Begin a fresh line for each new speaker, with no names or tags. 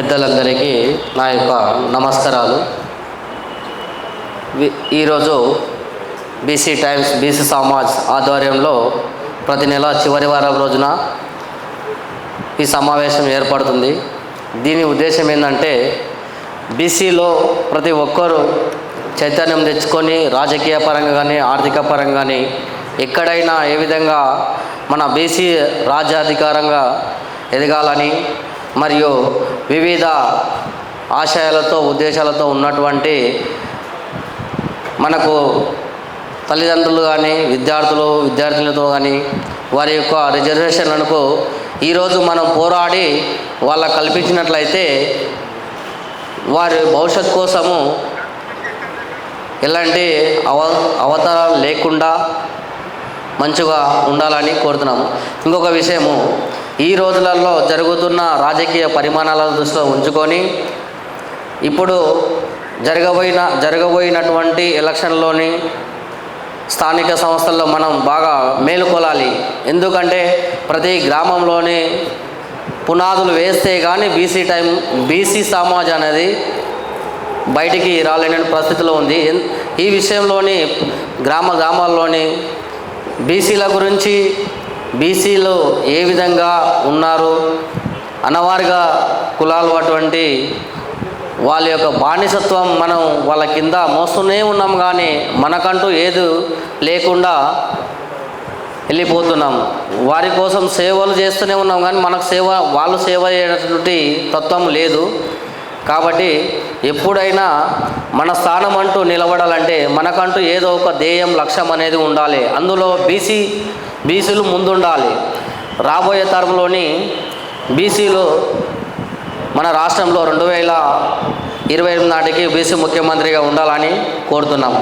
పెద్దలందరికీ నా యొక్క నమస్కారాలు. ఈరోజు బీసీ టైమ్స్ బీసీ సమాజ్ ఆధ్వర్యంలో ప్రతి నెల చివరి వారం రోజున ఈ సమావేశం ఏర్పడుతుంది. దీని ఉద్దేశం ఏంటంటే బీసీలో ప్రతి ఒక్కరూ చైతన్యం తెచ్చుకొని రాజకీయ పరంగా కానీ ఆర్థిక పరంగా కానీ ఎక్కడైనా ఏ విధంగా మన బీసీ రాజ్యాధికారంగా ఎదగాలని మరియు వివిధ ఆశయాలతో ఉద్దేశాలతో ఉన్నటువంటి మనకు తల్లిదండ్రులు కానీ విద్యార్థులు విద్యార్థులతో కానీ వారి యొక్క రిజర్వేషన్లకు ఈరోజు మనం పోరాడి వాళ్ళ కల్పించినట్లయితే వారి భవిష్యత్ కోసము ఎలాంటి అవ అవతారాలు లేకుండా మంచిగా ఉండాలని కోరుతున్నాము. ఇంకొక విషయము ఈ రోజులలో జరుగుతున్న రాజకీయ పరిమాణాలను దృష్టిలో ఉంచుకొని ఇప్పుడు జరగబోయిన జరగబోయినటువంటి ఎలక్షన్లోని స్థానిక సంస్థల్లో మనం బాగా మేలుకొలాలి. ఎందుకంటే ప్రతి గ్రామంలోని పునాదులు వేస్తే కానీ బీసీ టైం బీసీ సమాజ్ అనేది బయటికి రాలేని పరిస్థితిలో ఉంది. ఎన్- ఈ విషయంలోని గ్రామ గ్రామాల్లోని బీసీల గురించి బీసీలు ఏ విధంగా ఉన్నారు అనవారిగా కులాలు అటువంటి వాళ్ళ యొక్క బానిసత్వం మనం వాళ్ళ కింద మోస్తూనే ఉన్నాం కానీ మనకంటూ ఏది లేకుండా వెళ్ళిపోతున్నాం. వారి కోసం సేవలు చేస్తూనే ఉన్నాం కానీ మనకు సేవ వాళ్ళు సేవ చేయనటువంటి తత్వం లేదు. కాబట్టి ఎప్పుడైనా మన స్థానం అంటూ నిలబడాలంటే మనకంటూ ఏదో ఒక ధ్యేయం లక్ష్యం అనేది ఉండాలి. అందులో బీసీ బీసీలు ముందుండాలి. రాబోయే తరంలోని బీసీలు మన రాష్ట్రంలో రెండు వేల ఇరవై ఎనిమిది నాటికి బీసీ ముఖ్యమంత్రిగా ఉండాలని కోరుతున్నాము.